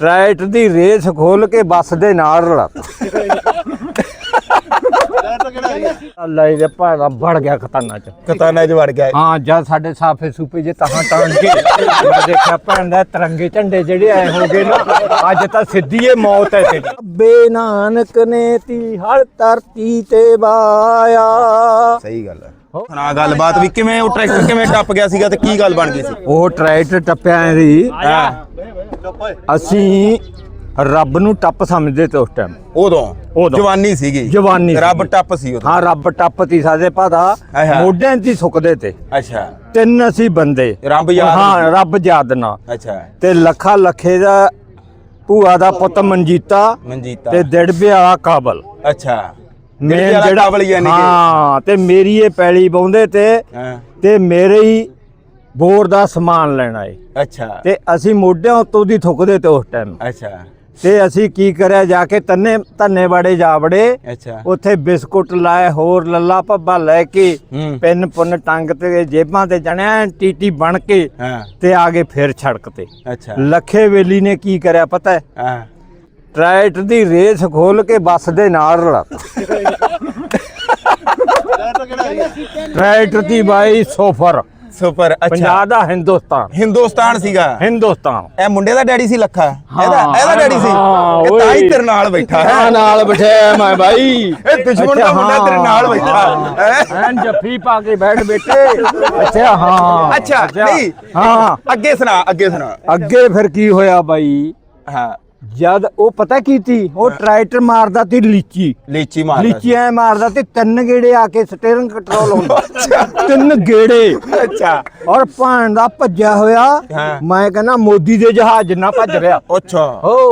ਟਰੈਟ ਦੀ race ਖੋਲ ਕੇ ਬੱਸ ਦੇ ਨਾਲ ਰਲਾਤਾ ਅੱਲਾ ਇਹਦੇ ਭਾਣਾ ਵੜ ਗਿਆ ਖਤਾਨਾ ਚ। ਕਤਾਨਾ ਚ ਵੜ ਗਿਆ। ਹਾਂ ਜਦ ਸਾਡੇ ਸਾਫੇ ਸੂਪੇ ਜੇ ਤਹਾਂ ਟਾਣ ਕੇ ਮੈਂ ਦੇਖਿਆ ਭੈਣ ਦਾ ਤਿਰੰਗੇ ਝੰਡੇ ਜਿਹੜੇ ਆਏ ਨਾ ਅੱਜ ਤਾਂ ਸਿੱਧੀ ਏ ਮੌਤ ਹੈ ਤੇਰੀ। ਬੇ ਨਾਨਕ ਨੇ ਤੀ ਹਰ ਧਰਤੀ ਤੇ ਵਾਇਆ। ਸਹੀ ਗੱਲ ਹੈ। ਸੁਣਾ ਗੱਲਬਾਤ ਵੀ ਕਿਵੇਂ ਉਹ ਟਰੈਕਟਰ ਕਿਵੇਂ ਟੱਪ ਗਿਆ ਸੀਗਾ ਤੇ ਕੀ ਗੱਲ ਬਣ ਗਈ ਸੀ? ਉਹ ਟਰੈਕਟਰ ਟੱਪਿਆ ਸੀ। ਅਸੀਂ ਰੱਬ ਨੂੰ ਟੱਪ ਸਮਝਦੇ ਤੇ ਉਸ ਟਾਈਮ ਉਦੋਂ। ਉਦੋਂ। ਜਵਾਨੀ ਸੀਗੀ। ਜਵਾਨੀ ਰੱਬ। ਟੱਪ ਸੀ ਉਦੋਂ। ਹਾਂ ਰੱਬ ਟੱਪ ਤੀ ਸਾਡੇ ਪਤਾ ਅੱਛਾ। ਮੋਢਿਆਂ ਹੀ ਸੁੱਕਦੇ ਤੇ। ਅੱਛਾ। ਤਿੰਨ ਅਸੀਂ ਬੰਦੇ। ਰੱਬ ਯਾਦ ਹਾਂ ਰੱਬ ਯਾਦ ਨਾ। ਅੱਛਾ। ਤੇ ਲੱਖਾ ਲੱਖੇ ਦਾ ਭੂਆ ਦਾ ਪੁੱਤ ਮਨਜੀਤਾ ਮਨਜੀਤਾ। ਤੇ ਵਾਲਾ ਕਾਬਲ। ਅੱਛਾ। ਮੈਂ ਦਿੜਬੇ ਵਾਲਾ ਕਾਬਲ ਯਾਨੀ ਕਿ- ਹਾਂ ਤੇ ਮੇਰੀ ਇਹ ਪੈਲੀ ਬਾਉਂਦੇ ਤੇ ਤੇ ਮੇਰੇ ਹੀ ਬੋਰ ਦਾ ਸਮਾਨ ਲੈਣਾ ਏ ਅੱਛਾ। ਤੇ ਅਸੀਂ ਮੋਢਿਆਂ ਉੱਤੋਂ ਦੀ ਥੁੱਕਦੇ ਤੇ ਉਸ ਟਾਈਮ ਅੱਛਾ। ਤੇ ਅਸੀਂ ਕੀ ਕਰਿਆ ਜਾ ਕੇ ਤੰਨੇ ਧੰਨੇ ਬਾੜੇ ਜਾ ਵੜੇ ਅੱਛਾ। ਉੱਥੇ ਬਿਸਕੁਟ ਲਾਏ ਹੋਰ ਲੱਲਾ ਭੱਬਾ ਲੈ ਕੇ ਪਿੰਨ ਪੁੰਨ ਟੰਗ ਤੇ ਜੇਬਾਂ ਤੇ ਜਣਿਆ ਟੀਟੀ ਬਣ ਕੇ ਤੇ ਆਗੇ ਫਿਰ ਛੜਕ ਤੇ। ਅੱਛਾ। ਲੱਖੇ ਵੇਲੀ ਨੇ ਕੀ ਕਰਿਆ ਪਤਾ ਹੈ। ਟਰੈਟ ਦੀ ਰੇਸ ਖੋਲ ਕੇ ਬੱਸ ਦੇ ਨਾਲ ਰਲਾਤਾ ਟਰੈਟ ਦੀ ਬਾਈ ਸੋਫਰ। ਸੁਪਰ ਅੱਛਾ। ਪੰਜਾਬ ਦਾ ਹਿੰਦੁਸਤਾਨ। ਹਿੰਦੁਸਤਾਨ ਸੀਗਾ। ਹਿੰਦੁਸਤਾਨ। ਇਹ ਮੁੰਡੇ ਦਾ ਡੈਡੀ ਸੀ ਲੱਖਾ। ਇਹਦਾ ਇਹਦਾ ਡੈਡੀ ਸੀ। ਹਾਂ, ਇਹ ਤਾਂ ਹੀ ਓਏ। ਤੇਰੇ ਨਾਲ ਬੈਠਾ। ਹੈ ਹਾਂ ਨਾਲ ਬਿਠਾਇਆ ਮੈਂ ਬਾਈ। ਇਹ ਦੁਸ਼ਮਣ ਦਾ ਮੁੰਡਾ ਤੇਰੇ ਨਾਲ ਬੈਠਾ। ਹੈ। ਐਨ ਜੱਫੀ ਪਾ ਕੇ ਬੈਠ ਬੇਟੇ। ਅੱਛਾ ਹਾਂ। ਅੱਛਾ। ਨਹੀਂ। ਹਾਂ। ਅੱਗੇ ਸੁਣਾ ਅੱਗੇ ਸੁਣਾ। ਅੱਗੇ ਫਿਰ ਕੀ ਹੋਇਆ ਬਾਈ? ਹਾਂ। ਜਦ ਉਹ ਪਤਾ ਕੀ ਤੀ? ਉਹ ਟਰੈਕਟਰ ਮਾਰਦਾ ਤੀ ਲੀਚੀ। ਲੀਚੀ ਮਾਰਦਾ ਲੀਚੀ ਐ ਮਾਰਦਾ ਤੇ ਤਿੰਨ ਗੇੜੇ ਆ ਕੇ ਸਟੀਅਰਿੰਗ ਕੰਟਰੋਲ ਹੁੰਦਾ ਤਿੰਨ ਗੇੜੇ। ਅੱਛਾ। ਔਰ ਭਾਣ ਦਾ ਭੱਜਿਆ ਹੋਇਆ। ਮੈਂ ਕਹਿੰਦਾ ਮੋਦੀ ਦੇ ਜਹਾਜ਼ ਜਿੰਨਾ ਭੱਜ ਰਿਹਾ। ਅੱਛਾ।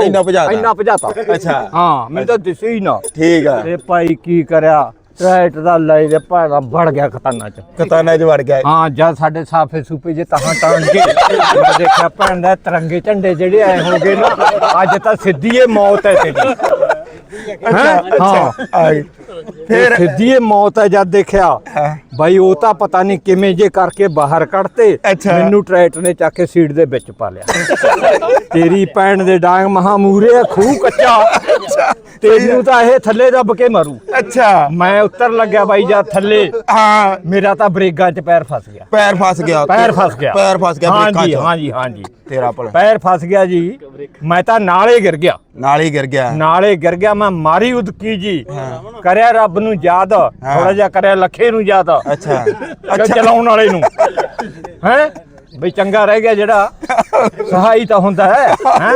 ਇੰਨਾ ਭਜਾਤਾ। ਇੰਨਾ ਭਜਾਤਾ। ਅੱਛਾ। ਹਾਂ ਮੈਨੂੰ ਤਾਂ ਦਿਸੇ ਹੀ ਨਾ। ਠੀਕ ਆ। ਤੇ ਭਾਈ ਕੀ ਕਰਿਆ? ਟਰੈਕਟਰ ਦਾ ਲੈ ਦੇ ਭਾਣਾ ਵੜ ਗਿਆ ਖਤਾਨਾ ਚ ਕਤਾਨਾ ਚ ਵੜ ਗਿਆ ਹਾਂ ਜਦ ਸਾਡੇ ਸਾਫੇ ਸੂਪੇ ਜੇ ਤਹਾਂ ਟਾਣ ਕੇ ਮੈਂ ਦੇਖਿਆ ਭੈਣ ਦਾ ਤਿਰੰਗੇ ਝੰਡੇ ਜਿਹੜੇ ਆਏ ਹੋ ਗਏ ਨਾ ਅੱਜ ਤਾਂ ਸਿੱਧੀ ਏ ਮੌਤ ਹੈ ਤੇਰੀ ਹੈਂ? ਹਾਂ। ਫਿਰ ਸਿੱਧੀ ਏ ਮੌਤ ਹੈ ਜਦ ਦੇਖਿਆ ਹਾਂ। ਬਾਈ ਉਹ ਤਾਂ ਪਤਾ ਨਹੀਂ ਕਿਵੇਂ ਜੇ ਕਰਕੇ ਬਾਹਰ ਕੱਢਤੇ ਅੱਛਾ। ਮੈਨੂੰ ਟਰੈਕਟਰ ਨੇ ਚੱਕ ਕੇ ਸੀਟ ਦੇ ਵਿੱਚ ਪਾ ਲਿਆ ਤੇਰੀ ਭੈਣ ਦੇ ਡਾਂਗ ਮਹਾ ਮੂਰੇ ਖੂਹ ਕੱਚਾ ਤੈਨੂੰ ਤਾਂ ਇਹ ਥੱਲੇ ਦੱਬ ਕੇ ਮਾਰੂ। ਅੱਛਾ। ਮੈਂ ਉੱਤਰ ਲੱਗਿਆ ਬਾਈ ਜਦ ਥੱਲੇ। ਹਾਂ। ਮੇਰਾ ਤਾਂ ਬ੍ਰੇਕਾਂ 'ਚ ਪੈਰ ਫਸ ਗਿਆ। ਪੈਰ ਫਸ ਗਿਆ ਪੈਰ ਫਸ ਗਿਆ। ਪੈਰ ਫਸ ਗਿਆ ਬ੍ਰੇਕਾਂ ਚ। ਹਾਂਜੀ ਹਾਂਜੀ ਤੇਰਾ ਭਲਾ। ਪੈਰ ਫਸ ਗਿਆ ਜੀ। ਮੈਂ ਤਾਂ ਨਾਲੇ ਗਿਰ ਗਿਆ। ਨਾਲ ਗਿਰ ਗਿਆ। ਨਾਲੇ ਗਿਰ ਗਿਆ। ਮੈਂ ਮਾਰੀ ਉਦਕੀ ਜੀ। ਕਰਿਆ ਰੱਬ ਨੂੰ ਯਾਦ। ਥੋੜਾ ਜਿਹਾ ਕਰਿਆ ਲੱਖੇ ਨੂੰ ਯਾਦ। ਅੱਛਾ। ਅੱਛਾ। ਚਲਾਉਣ ਵਾਲੇ ਨੂੰ। ਹੈ? ਬਈ ਚੰਗਾ ਰਹਿ ਗਿਆ ਜਿਹੜਾ। ਸਹਾਈ ਤਾਂ ਹੁੰਦਾ ਹੈ। ਹੈ?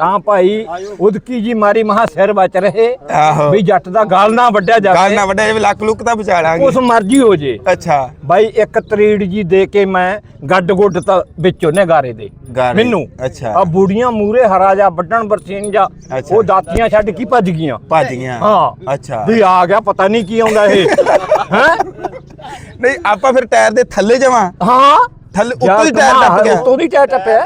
ਤਾਂ ਭਾਈ ਉਦਕੀ ਜੀ ਮਾਰੀ ਮਹਾ ਸਿਰ ਬਚ ਰਹੇ। ਆਹੋ। ਵੀ ਜੱਟ ਦਾ ਗਾਲ ਨਾ ਵੱਡਿਆ ਗੱਲ ਜਾਵੇ ਨਾ ਵੱਡੇ ਵੀ ਲੱਕ ਲੁੱਕ ਤਾਂ ਬਚਾ ਲਾਂਗੇ। ਉਸ ਮਰਜ਼ੀ ਹੋ ਜੇ। ਅੱਛਾ। ਬਾਈ ਇੱਕ ਤਰੀੜ ਜੀ ਦੇ ਕੇ ਮੈਂ ਗੱਡ ਗੁੱਡ ਤਾਂ ਵਿੱਚੋਂ ਨੇ ਗਾਰੇ ਦੇ। ਗਾਰੇ। ਮੈਨੂੰ। ਅੱਛਾ। ਆ ਬੁੜੀਆਂ ਮੂਰੇ ਹਰਾ ਜਾ ਵੱਡਣ ਬਰਸੀਨ ਜਾ ਅੱਛਾ। ਉਹ ਦਾਤੀਆਂ ਛੱਡ ਕੇ ਭੱਜ ਗਈਆਂ। ਭੱਜ ਗਿਆ ਹਾਂ। ਅੱਛਾ। ਵੀ ਆ ਗਿਆ ਪਤਾ ਨਹੀਂ ਕੀ ਆਉਂਦਾ ਇਹ। ਹੈ? ਨਹੀਂ ਆਪਾਂ ਫਿਰ ਟਾਇਰ ਦੇ ਥੱਲੇ ਜਾਵਾਂ। ਹਾਂ। ਥੱਲੇ ਉੱਤੋਂ ਦੀ ਟਾਇਰ ਟੱਪ ਗਿਆ। ਉੱਤੋਂ ਦੀ ਟਾਇਰ ਟੱਪਿਆ।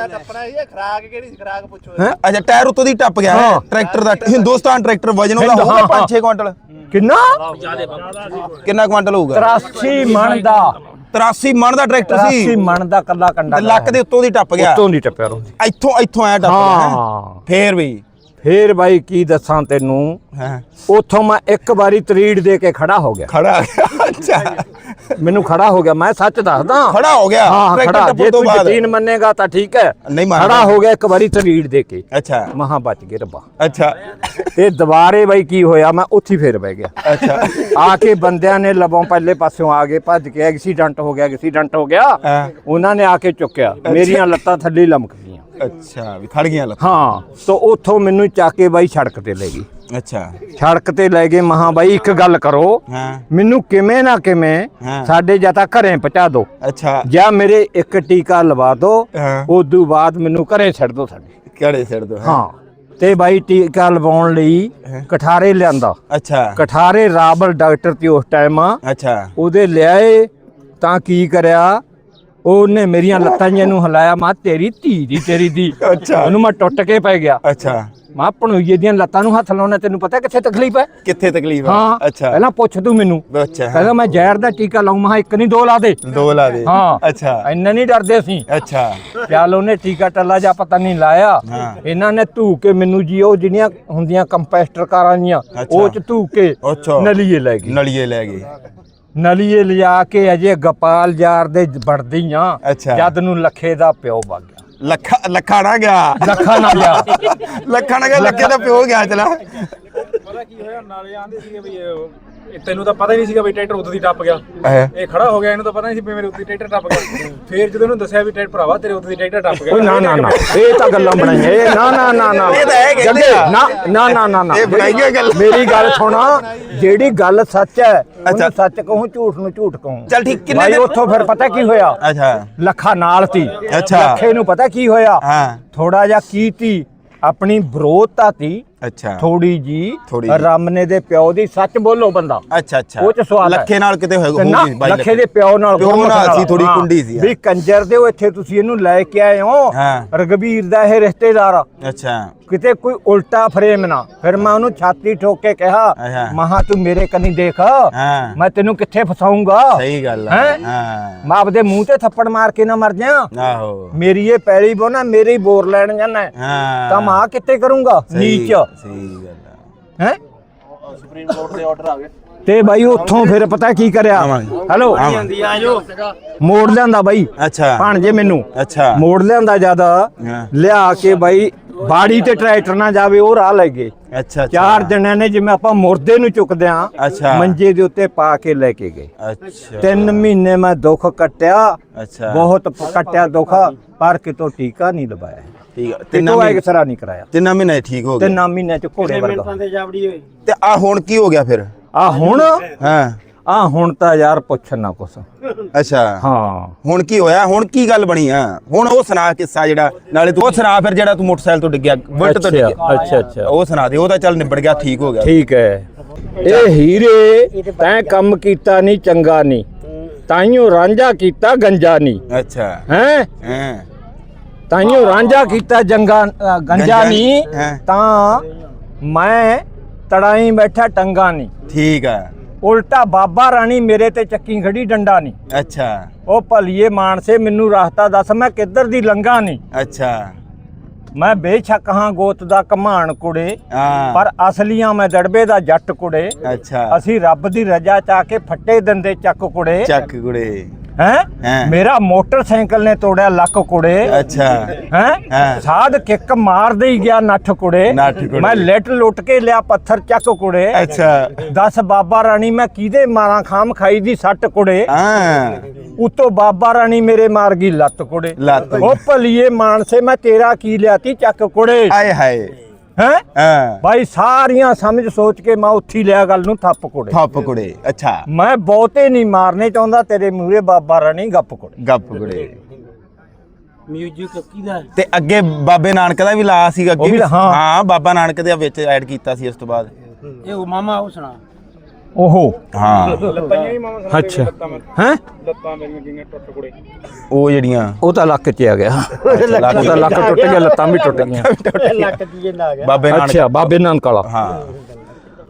ਹੈਂ? ਅੱਛਾ ਟਾਇਰ ਉੱਤੋਂ ਦੀ ਟੱਪ ਗਿਆ। ਹਾਂ। ਟਰੈਕਟਰ ਦਾ ਹਿੰਦੁਸਤਾਨ ਟਰੈਕਟਰ ਵਜਨ ਉਹਦਾ ਹਿੰਦ- ਹੋਊਗਾ ਹਾਂ, 5-6 ਕੁਇੰਟਲ। ਕਿੰਨਾ? ਕਿੰਨਾ ਕੁਇੰਟਲ ਹੋਊਗਾ? 83 ਮਣ ਦਾ। 83 ਮਣ ਦਾ ਟਰੈਕਟਰ 83 ਸੀ ਮਣ ਦਾ ਕੱਲਾ ਕੰਡਾ ਤੇ ਲੱਕ ਦੇ ਉੱਤੋਂ ਦੀ ਟੱਪ ਗਿਆ। ਉੱਤੋਂ ਦੀ ਟੱਪਿਆ ਰੋਂਦੀ ਇੱਥੋਂ ਇੱਥੋਂ ਆਇਆ ਟੱਪ ਗਿਆ। ਹੈਂ? ਹਾਂ ਫੇਰ ਵੀ। ਫੇਰ ਬਾਈ ਕੀ ਦੱਸਾਂ ਤੈਨੂੰ? ਹਾਂ। ਉੱਥੋਂ ਮੈਂ ਇੱਕ ਵਾਰੀ ਤਰੀੜ ਦੇ ਕੇ ਖੜਾ ਹੋ ਗਿਆ। ਖੜਾ ਅੱਛਾ। ਮੈਨੂੰ ਖੜਾ ਹੋ ਗਿਆ ਮੈਂ ਸੱਚ ਦੱਸਦਾ। ਖੜਾ ਹੋ ਗਿਆ? ਹਾਂ ਖੜਾ ਜੇ ਤੋਂ ਯਕੀਨ ਮੰਨੇਗਾ ਤਾਂ ਠੀਕ ਹੈ। ਨਹੀਂ ਮੰਨਦਾ। ਖੜਾ ਹੋ ਗਿਆ ਇੱਕ ਵਾਰੀ ਤਰੀੜ ਦੇ ਕੇ। ਅੱਛਾ। ਮਹਾ ਬਚ ਗਏ ਰੱਬਾ। ਅੱਛਾ। ਤੇ ਦੁਬਾਰੇ ਬਾਈ ਕੀ ਹੋਇਆ ਮੈਂ ਉੱਥੇ ਫੇਰ ਬਹਿ ਗਿਆ। ਅੱਛਾ। ਆ ਕੇ ਬੰਦਿਆਂ ਨੇ ਲਬੋਂ ਪਹਿਲੇ ਪਾਸਿਓਂ ਆ ਗਏ ਭੱਜ ਕੇ ਐਕਸੀਡੈਂਟ ਹੋ ਗਿਆ ਐਕਸੀਡੈਂਟ ਹੋ ਗਿਆ। ਉਹਨਾਂ ਨੇ ਆ ਕੇ ਚੁੱਕਿਆ। ਮੇਰੀਆਂ ਲੱਤਾਂ ਥੱਲੇ ਲਮਕ ਗਈਆਂ ਅੱਛਾ ਵੀ ਖੜ ਗਈਆਂ ਲੱਤਾਂ। ਹਾਂ ਤਾਂ ਉੱਥੋਂ ਮੈਨੂੰ ਚੱਕ ਕੇ ਬਾਈ ਸੜਕ ਤੇ ਲੈ ਗਈ। ਅੱਛਾ। ਸੜਕ ਤੇ ਲੈ ਗਏ ਮਹਾ ਬਾਈ ਇੱਕ ਗੱਲ ਕਰੋ। ਹਾਂ। ਮੈਨੂੰ ਕਿਵੇਂ ਨਾ ਕਿਵੇਂ ਹਾਂ। ਸਾਡੇ ਜਾਂ ਤਾਂ ਘਰੇ ਪਹੁੰਚਾ ਦਿਓ ਅੱਛਾ। ਜਾਂ ਮੇਰੇ ਇੱਕ ਟੀਕਾ ਲਵਾ ਦਿਓ ਹਾਂ। ਉਦੋਂ ਬਾਅਦ ਮੈਨੂੰ ਘਰੇ ਛੱਡ ਦਿਓ ਸਾਡੇ। ਕਿਹੜੇ ਸਿਰ ਤੋਂ ਹਾਂ। ਤੇ ਬਾਈ ਟੀਕਾ ਲਵਾਉਣ ਲਈ ਕਠਾਰੇ ਲਿਆਂਦਾ। ਅੱਛਾ। ਕਠਾਰੇ ਰਾਬਲ ਡਾਕਟਰ ਤੇ ਉਸ ਟਾਈਮ ਅੱਛਾ। ਉਹਦੇ ਲਿਆਏ ਤਾਂ ਕੀ ਕਰਿਆ? ਉਹਨੇ ਮੇਰੀਆਂ ਲੱਤਾਂ ਜਿਹੀਆਂ ਨੂੰ ਹਿਲਾਇਆ ਮਾ ਤੇਰੀ ਧੀ ਦੀ ਤੇਰੀ ਦੀ। ਅੱਛਾ। ਉਹਨੂੰ ਮੈਂ ਟੁੱਟ ਕੇ ਪੈ ਗਿਆ। ਅੱਛਾ। ਮਾਂ ਪਣੋਈਏ ਦੀਆਂ ਲੱਤਾਂ ਨੂੰ ਹੱਥ ਲਾਉਣਾ ਤੈਨੂੰ ਪਤਾ ਕਿੱਥੇ ਤਕਲੀਫ ਹੈ? ਕਿੱਥੇ ਤਕਲੀਫ ਹਾਂ? ਅੱਛਾ। ਪਹਿਲਾਂ ਪੁੱਛ ਤੂੰ ਮੈਨੂੰ। ਅੱਛਾ। ਕਹਿੰਦਾ ਮੈਂ ਜ਼ਹਿਰ ਦਾ ਟੀਕਾ ਲਾਉਂ ਮਹਾ ਇੱਕ ਨਹੀਂ ਦੋ ਲਾ ਦੇ। ਦੋ ਲਾ ਦੇ। ਹਾਂ। ਅੱਛਾ। ਇੰਨਾ ਨਹੀਂ ਡਰਦੇ ਅਸੀਂ। ਅੱਛਾ। ਚੱਲ ਉਹਨੇ ਟੀਕਾ ਟੱਲਾ ਜਾਂ ਪਤਾ ਨਹੀਂ ਲਾਇਆ। ਇਹਨਾਂ ਨੇ ਧੂ ਕੇ ਮੈਨੂੰ ਜੀ ਉਹ ਜਿਹੜੀਆਂ ਹੁੰਦੀਆਂ ਕੰਪੈਸਟਰ ਕਾਰਾਂ ਅੱਛਾ। ਉਹ ਚ ਧੂ ਕੇ ਨਲੀਏ ਲੈ ਗਈ ਨਲੀਏ ਲੈ ਗਏ। ਨਲੀਏ ਲਿਜਾ ਕੇ ਅਜੇ ਗੋਪਾਲ ਯਾਰ ਦੇ ਵੜਦੀਆਂ। ਅੱਛਾ। ਜਦ ਨੂੰ ਲੱਖੇ ਦਾ ਪਿਓ ਵਗ ਗਿਆ। ਲੱਖਾ ਲੱਖਾ ਨਾ ਗਿਆ। ਲੱਖਾ ਨਾ ਗਿਆ। ਲੱਖਾ ਨਾ ਗਿਆ ਲੱਖੇ ਦਾ ਪਿਓ ਗਿਆ ਚਲਾ। ਪਤਾ ਕੀ ਹੋਇਆ? ਨਾਲੇ ਆਂਦੇ ਸੀਗੇ ਵੀ ਇਹ ਇਹ ਤੈਨੂੰ ਤਾਂ ਪਤਾ ਹੀ ਨਹੀਂ ਸੀਗਾ ਵੀ ਟਰੈਕਟਰ ਉਦੋਂ ਦੀ ਟੱਪ ਗਿਆ। ਹੈ ਇਹ ਖੜਾ ਹੋ ਗਿਆ ਇਹਨੂੰ ਤਾਂ ਪਤਾ ਨਹੀਂ ਸੀ ਵੀ ਮੇਰੇ ਉੱਤੇ ਟਰੈਕਟਰ ਟੱਪ ਗਿਆ। ਫੇਰ ਜਦੋਂ ਇਹਨੂੰ ਦੱਸਿਆ ਵੀ ਟਰੈਕਟਰ ਭਰਾਵਾ ਤੇਰੇ ਉੱਤੇ ਟਰੈਕਟਰ ਟੱਪ ਗਿਆ। ਓਏ ਨਾ ਨਾ ਨਾ। ਇਹ ਤਾਂ ਗੱਲਾਂ ਬਣਾਈਆਂ। ਇਹ ਨਾ ਨਾ ਨਾ ਨਾ। ਇਹ ਤਾਂ ਇਹ ਕਹਿੰਦੇ ਜੱਗੇ, ਆ। ਨਾ ਨਾ ਨਾ ਨਾ ਨਾ। ਇਹ ਬਣਾਈਆਂ ਗੱਲਾਂ। ਮੇਰੀ ਗੱਲ ਸੁਣਾ। ਜਿਹੜੀ ਗੱਲ ਸੱਚ ਹੈ ਅੱਛਾ। ਉਹਨੂੰ ਸੱਚ ਕਹੂੰ ਝੂਠ ਨੂੰ ਝੂਠ ਕਹੂੰ। ਚੱਲ ਠੀਕ, ਕਿੰਨੇ ਭਾਈ ਦਿਨ- ਉੱਥੋਂ ਫਿਰ ਪਤਾ ਕੀ ਹੋਇਆ? ਅੱਛਾ। ਲੱਖਾ ਨਾਲ ਤੀ ਅੱਛਾ। ਲੱਖੇ ਨੂੰ ਪਤਾ ਕੀ ਹੋਇਆ? ਹਾਂ। ਥੋੜਾ ਜਿਹਾ ਕੀ ਤੀ ਆਪਣੀ ਵਿਰੋਧਤਾ ਤੀ ਅੱਛਾ ਥੋੜੀ ਜੀ ਥੋੜ੍ਹੀ ਜਿਹੀ। ਰਾਮਨੇ ਦੇ ਪਿਓ ਦੀ ਸੱਚ ਬੋਲੋ ਬੰਦਾ ਅੱਛਾ ਅੱਛਾ ਉਹ ਚ ਸਵਾਲ ਹੈ। ਲੱਖੇ ਨਾਲ ਕਿਤੇ ਹੋਏਗਾ ਤੇ ਨਾ ਹੋਊਗੀ ਬਾਈ ਲੱਖੇ ਦੇ ਪਿਓ ਨਾਲ ਪਿਓ ਗੁਰਮੁਖ ਨਾਲ ਸੀ, ਥੋੜ੍ਹੀ ਹਾਂ। ਕੁੰਡੀ ਸੀ। ਵੀ ਕੰਜਰ ਦੇ ਉਹ ਇੱਥੇ ਤੁਸੀਂ ਇਹਨੂੰ ਲੈ ਕੇ ਆਏ ਹੋ ਹਾਂ। ਰਗਵੀਰ ਦਾ ਇਹ ਰਿਸ਼ਤੇਦਾਰ ਆ। ਅੱਛਾ ਕਿਤੇ ਕੋਈ ਉਲਟਾ ਫਰੇਮ ਨਾ। ਫਿਰ ਮੈਂ ਉਹਨੂੰ ਛਾਤੀ ਠੋਕ ਕੇ ਕਿਹਾ। ਮਹਾ ਤੂੰ ਮੇਰੇ ਕੰਨੀ ਦੇਖ। ਮੈਂ ਤੈਨੂੰ ਕਿੱਥੇ ਫਸਾਉਂਗਾ? ਸਹੀ ਗੱਲ ਹੈ? ਮੈਂ ਆਪਦੇ ਮੂੰਹ ਤੇ ਥੱਪੜ ਮਾਰ ਕੇ ਨਾ ਮਰ ਜਾ ਆਹੋ। ਮੇਰੀ ਇਹ ਪੈਲੀ ਬੋ ਨਾ ਮੇਰੇ ਹੀ ਬੋਰ ਲੈਣ ਜਾਣਾ ਤਾਂ ਮਾਂ ਕਿੱਥੇ ਕਰੂੰਗਾ? ਨੀਚ। ਸਹੀ ਗੱਲ ਹੈ ਹੈ? ਸੁਪਰੀਮ ਕੋਰਟ ਦੇ ਆਰਡਰ ਆ ਗਏ। ਤੇ ਬਾਈ ਉੱਥੋਂ ਫਿਰ ਪਤਾ ਕੀ ਕਰਿਆ? ਆਵਾਂਗੇ। ਹੈਲੋ? ਆਂਦੀ ਆ ਜੋ। ਮੋੜ ਲਿਆਂਦਾ ਬਾਈ। ਅੱਛਾ। ਭਾਣਜੇ ਮੈਨੂੰ। ਅੱਛਾ। ਮੋੜ ਲਿਆਂਦਾ ਜ਼ਿਆਦਾ। ਲਿਆ ਕੇ ਬਾਈ ਬਾੜੀ ਤੇ ਟਰੈਕਟਰ ਨਾ ਜਾਵੇ ਉਹ ਰਾਹ ਲੈ ਗਏ। ਅੱਛਾ ਚਾਰ ਜਣਿਆਂ ਨੇ ਜਿਵੇਂ ਆਪਾਂ ਮੁਰਦੇ ਨੂੰ ਚੁੱਕਦੇ ਆ ਅੱਛਾ। ਮੰਜੇ ਦੇ ਉੱਤੇ ਪਾ ਕੇ ਲੈ ਕੇ ਗਏ। ਅੱਛਾ। ਤਿੰਨ ਮਹੀਨੇ ਮੈਂ ਦੁੱਖ ਕੱਟਿਆ ਅੱਛਾ। ਬਹੁਤ ਕੱਟਿਆ ਦੁੱਖ ਪਰ ਕਿਤੋਂ ਟੀਕਾ ਨਹੀਂ ਲਵਾਇਆ। ਠੀਕ ਹੈ ਤਿੰਨੋਂ ਮਹੀਨੇ ਨਹੀਂ ਕਰਾਇਆ। ਤਿੰਨਾਂ ਮਹੀਨੇ ਠੀਕ ਹੋ ਗਏ। ਤਿੰਨਾਂ ਮਹੀਨਿਆਂ ਚ ਘੋੜੇ ਵਰਗਾ। ਤੇ ਜਾਵੜੀ ਹੋਈ ਤੇ ਆ ਹੁਣ ਕੀ ਹੋ ਗਿਆ ਫਿਰ? ਆ ਹੁਣ ਹਾਂ। ਆ ਹੁਣ ਤਾਂ ਯਾਰ ਪੁੱਛਣ ਨਾ ਕੁਛ। ਅੱਛਾ। ਹਾਂ। ਹੁਣ ਕੀ ਹੋਇਆ? ਹੁਣ ਕੀ ਗੱਲ ਬਣੀ ਆ? ਹੁਣ ਉਹ ਸੁਣਾ ਕਿੱਸਾ ਜਿਹੜਾ ਨਾਲੇ ਤੂੰ ਉਹ ਸੁਣਾ ਫਿਰ ਜਿਹੜਾ ਤੂੰ ਮੋਟਰਸਾਈਕਲ ਤੋਂ ਡਿੱਗਿਆ ਬੁਲਟ ਤੋਂ ਡਿੱਗਿਆ। ਅੱਛਾ, ਅੱਛਾ। ਉਹ ਸੁਣਾ ਦੇ ਉਹ ਤਾਂ ਚੱਲ ਨਿਬੜ ਗਿਆ ਠੀਕ ਹੋ ਗਿਆ। ਠੀਕ ਹੈ। ਇਹ ਹੀਰੇ ਤੈਂ ਕੰਮ ਕੀਤਾ ਨਹੀਂ ਚੰਗਾ ਨਹੀਂ। ਤਾਈਓ ਰਾਂਝਾ ਕੀਤਾ ਗੰਜਾ ਨਹੀਂ। ਅੱਛਾ। ਹੈ? ਹਾਂ। ਤਾਈਓ ਰਾਂਝਾ ਕੀਤਾ ਜੰਗਾ ਗੰਜਾ ਨਹੀਂ। ਹੈਂ। ਤਾਂ ਮੈਂ ਤੜਾਈ ਬੈਠਾ ਟੰਗਾ ਨਹੀਂ। ਠੀਕ ਆ। ਉਲਟਾ ਬਾਬਾ ਰਾਣੀ ਮੇਰੇ ਤੇ ਚੱਕੀ ਖੜੀ ਡੰਡਾ ਨਹੀਂ। ਅੱਛਾ। ਉਹ ਭਲੀਏ ਮਾਨਸੇ ਮੈਨੂੰ ਰਸਤਾ ਦੱਸ ਮੈਂ ਕਿੱਧਰ ਦੀ ਲੰਘਾ ਨਹੀਂ। ਅੱਛਾ। ਮੈਂ ਬੇਸ਼ੱਕ ਹਾਂ ਗੋਤ ਦਾ ਕਮਾਣ ਕੁੜੇ ਪਰ ਅਸਲੀਆਂ ਮੈਂ ਦੜਬੇ ਦਾ ਜੱਟ ਕੁੜੇ। ਅੱਛਾ। ਅਸੀਂ ਰੱਬ ਦੀ ਰਜਾ ਚਾ ਕੇ ਫੱਟੇ ਦੰਦੇ ਚੱਕ ਕੁੜੇ। ਚੱਕ ਗੁੜੇ ਹੈ? ਹੈਂ। ਮੇਰਾ ਮੋਟਰਸਾਈਕਲ ਨੇ ਤੋੜਿਆ ਲੱਕ ਕੁੜੇ। ਅੱਛਾ। ਹੈ? ਹਾਂ। ਸਾਧ ਕਿੱਕ ਮਾਰ ਦੇਈ ਗਿਆ ਨੱਠ ਕੁੜੇ। ਮੈਂ ਲਿਟ ਲੁੱਟ ਕੇ ਲਿਆ ਪੱਥਰ ਚੱਕ ਕੁੜੇ। ਅੱਛਾ। ਦੱਸ ਬਾਬਾ ਰਾਣੀ ਮੈਂ ਕਿਹਦੇ ਮਾਰਾਂ ਖਾਮ ਖਾਈ ਦੀ ਸੱਟ ਕੁੜੇ? ਹਾਂ। ਉਤੋਂ ਬਾਬਾ ਰਾਣੀ ਮੇਰੇ ਮਾਰ ਗਈ ਲੱਤ ਕੁੜੇ। ਉਹ ਭਲੀਏ ਮਾਨਸੇ ਮੈਂ ਤੇਰਾ ਕੀ ਲਿਆਤੀ ਚੱਕ ਕੁੜੇ? ਆਏ ਹਾਏ। ਹੈ? ਹਾਂ। ਭਾਈ ਸਾਰੀਆਂ ਸਮਝ ਸੋਚ ਕੇ ਮੈਂ ਉੱਥੀ ਲਿਆ ਗੱਲ ਨੂੰ ਥੱਪ ਕੁੜੇ। ਥੱਪ ਕੁੜੇ ਅੱਛਾ। ਮੈਂ ਬਹੁਤੇ ਨਹੀਂ ਮਾਰਨੇ ਚਾਹੁੰਦਾ ਤੇਰੇ ਮੂਰੇ ਬਾਬਾ ਰਾਣੀ ਗੱਪ ਕੁੜੇ। ਗੱਪ ਕੁੜੇ। ਮਿਊਜ਼ਿਕ ਕਿਹਦਾ ਤੇ ਅੱਗੇ ਬਾਬੇ ਨਾਨਕ ਦਾ ਵੀ ਲਾ ਸੀਗਾ ਉਹ ਅੱਗੇ ਹਾਂ। ਹਾਂ ਬਾਬਾ ਨਾਨਕ ਦੇ ਵਿੱਚ ਐਡ ਕੀਤਾ ਸੀ ਉਸ ਤੋਂ ਬਾਅਦ। ਇਹ ਉਹ ਮਾਮਾ ਉਹ ਸੁਣਾ। ਓਹੋ। ਹਾਂ। ਲੱਤਾਂ ਹੀ ਮਾਮਾ ਅੱਛਾ। ਹੈ? ਲੱਤਾਂ ਮੇਰੀਆਂ ਗਈਆਂ ਟੁੱਟ ਕੁੜੇ। ਉਹ ਜਿਹੜੀਆਂ ਉਹ ਤਾਂ ਲੱਕ 'ਚ ਆ ਗਿਆ। ਲੱਕ ਤਾਂ ਲੱਕ ਟੁੱਟ ਗਿਆ ਲੱਤਾਂ ਵੀ ਟੁੱਟ ਗਈਆਂ। ਲੱਕ ਦੀ ਜਿੰਦਾ ਆ ਗਿਆ। ਬਾਬੇ ਨਾਨਕ। ਅੱਛਾ ਬਾਬੇ ਨਾਨਕ ਵਾਲਾ। ਹਾਂ।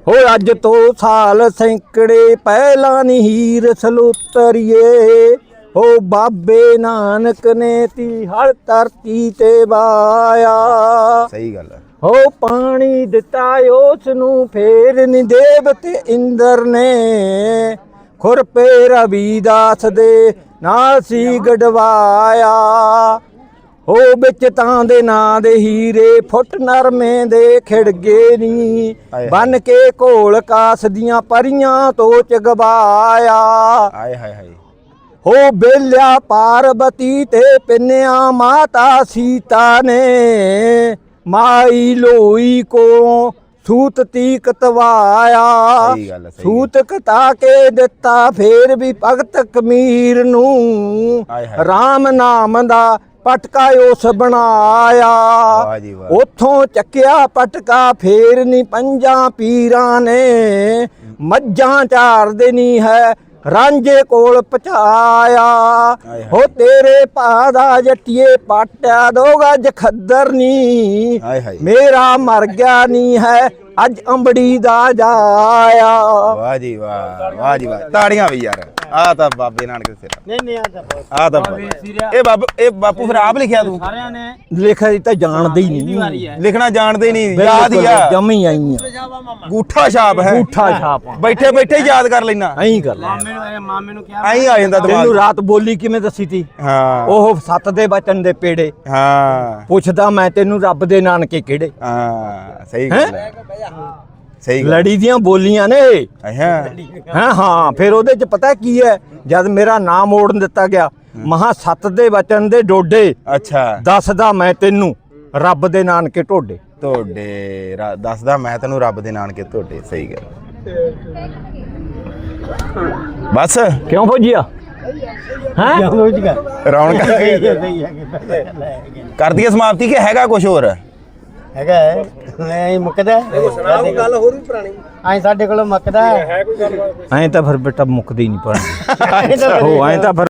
ਓ ਅੱਜ ਤੋਂ ਸਾਲ ਸੈਂਕੜੇ ਪਹਿਲਾਂ ਨੀ ਹੀਰ ਸਲੂਤਰੀਏ। ਓ ਬਾਬੇ ਨਾਨਕ ਨੇ ਤੀ ਹਰ ਧਰਤੀ ਤੇ ਵਾਇਆ। ਸਹੀ ਗੱਲ ਹੈ। ਓ ਪਾਣੀ ਦਿੱਤਾ ਉਸ ਨੂੰ ਫੇਰ ਨੀ ਦੇਵ ਤੇ ਇੰਦਰ ਨੇ। ਖੁਰਪੇ ਰਵੀਦਾਸ ਦੇ ਨਾਲ ਸੀ ਗੜਵਾਇਆ ਹੋ ਵਿੱਚ ਤਾਂ ਦੇ ਨਾਂ ਦੇ ਹੀਰੇ ਫੁੱਟ ਨਰਮੇ ਦੇ ਖਿੜਗੇ ਨੀ। ਬਨ ਕੇ ਘੋਲ ਕਾਸ ਦੀਆਂ ਪਰੀਆਂ ਤੋਂ ਚਗਵਾਇਆ। ਆਏ ਹਾਏ ਹਾਏ। ਹੋ ਬੇਲਿਆ ਪਾਰਬਤੀ ਤੇ ਪਿੰਨਿਆ ਮਾਤਾ ਸੀਤਾ ਨੇ। ਮਾਈ ਲੋਈ ਕੋਲੋਂ ਸੂਤ ਤੀਕ ਤਵਾਇਆ। ਸੂਤ ਕਤਾ ਕੇ ਦਿੱਤਾ ਫੇਰ ਵੀ ਭਗਤ ਕਮੀਰ ਨੂੰ। RAM ਨਾਮ ਦਾ ਪਟਕਾ ਉਸ ਬਣਾਇਆ। ਉਥੋਂ ਚੱਕਿਆ ਪਟਕਾ ਫੇਰ ਨਹੀਂ ਪੰਜਾਂ ਪੀਰਾਂ ਨੇ। ਮੱਝਾਂ ਚਾਰਦੇ ਨਹੀਂ ਹੈ ਰਾਂਝੇ ਕੋਲ ਪਹੁੰਚਾਇਆ। ਹਾਏ। ਹੋ ਤੇਰੇ ਭਾ ਦਾ ਜੱਟੀਏ ਪਾਟਿਆ ਦੋਗਾ ਜਖੱਦਰ ਨੀ। ਮੇਰਾ ਮਰ ਗਿਆ ਨਹੀਂ ਹੈ ਅੱਜ ਅੰਬੜੀ ਦਾ ਜਾਇਆ। ਵਾਹ ਜੀ ਵਾਹ ਵਾਹ ਜੀ ਵਾਹ ਤਾੜੀਆਂ ਵੀ ਯਾਰ। ਆ ਤਾਂ ਬਾਬੇ ਨਾਨਕ ਦੇ ਸਿਰ ਨਹੀਂ ਨਹੀਂ ਆ ਤਾਂ ਆ ਤਾਂ ਬਾਬੇ। ਇਹ ਬਾਬੂ ਇਹ ਬਾਪੂ ਫਿਰ ਆਪ ਲਿਖਿਆ ਤੂੰ? ਸਾਰਿਆਂ ਨੇ। ਲਿਖਿਆ ਜੀ ਤਾਂ ਜਾਣਦੇ ਹੀ ਨਹੀਂ। ਲਿਖਣਾ ਜਾਣਦੇ ਨਹੀਂ ਯਾਦ ਹੀ ਆ। ਜਮੀ ਆਈ ਆ। ਗੂਠਾ ਛਾਪ ਹੈ। ਝੂਠਾ ਛਾਪ। ਬੈਠੇ ਬੈਠੇ ਯਾਦ ਕਰ ਲੈਣਾ ਐਂ ਕਰ ਲੈ। ਐਂ ਆ ਜਾਂਦਾ ਤੈਨੂੰ ਦਿਮਾਗ ਰਾਤ ਬੋਲੀ ਕਿਵੇਂ ਦੱਸੀ ਤੀ? ਹਾਂ। ਉਹ ਸੱਤ ਦੇ ਬਚਨ ਦੇ ਪੇੜੇ। ਹਾਂ। ਪੁੱਛਦਾ ਮੈਂ ਤੈਨੂੰ ਰੱਬ ਦੇ ਨਾਨਕੇ ਕਿਹੜੇ? ਹਾਂ ਸਹੀ ਗੱਲ ਹੈ। ਸਹੀ ਲੜੀ ਦੀਆਂ ਬੋਲੀਆਂ ਨੇ ਹਾਂ ਹਾਂ ਫਿਰ ਉਹਦੇ ਚ ਪਤਾ ਕੀ ਹੈ? ਜਦ ਮੇਰਾ ਨਾਮ ਮੋੜਨ ਦਿੱਤਾ ਗਿਆ ਮਹਾ ਸੱਤ ਦੇ ਬਚਨ ਦੇ ਡੋਡੇ। ਅੱਛਾ। ਦੱਸਦਾ ਮੈਂ ਤੈਨੂੰ ਰੱਬ ਦੇ ਨਾਨਕੇ ਢੋਡੇ। ਰਾ- ਦੱਸਦਾ ਮੈਂ ਤੈਨੂੰ ਰੱਬ ਦੇ ਨਾਨਕੇ ਤੁਹਾਡੇ ਸਹੀ ਗੱਲ। ਬਸ। ਕਿਉਂ ਫੌਜੀਆ? ਹਾਂ? ਰੌਣਕ। ਕਰ ਦਈਏ ਸਮਾਪਤੀ ਕਿ ਹੈਗਾ ਕੁਝ ਹੋਰ? ਹੈਗਾ ਨਹੀਂ ਮੁੱਕਦਾ ਗੱਲ ਹੋਰ ਵੀ ਪੁਰਾਣੀ। ਐ ਸਾਡੇ ਕੋਲ ਮੁੱਕਦਾ ਹੈ। ਕੋਈ ਗੱਲ ਐਂ ਤਾਂ ਫਿਰ ਬੇਟਾ ਮੁੱਕਦੀ ਨਹੀਂ ਪੜਨੀ ਉਹ ਐਂ ਤਾਂ ਫਿਰ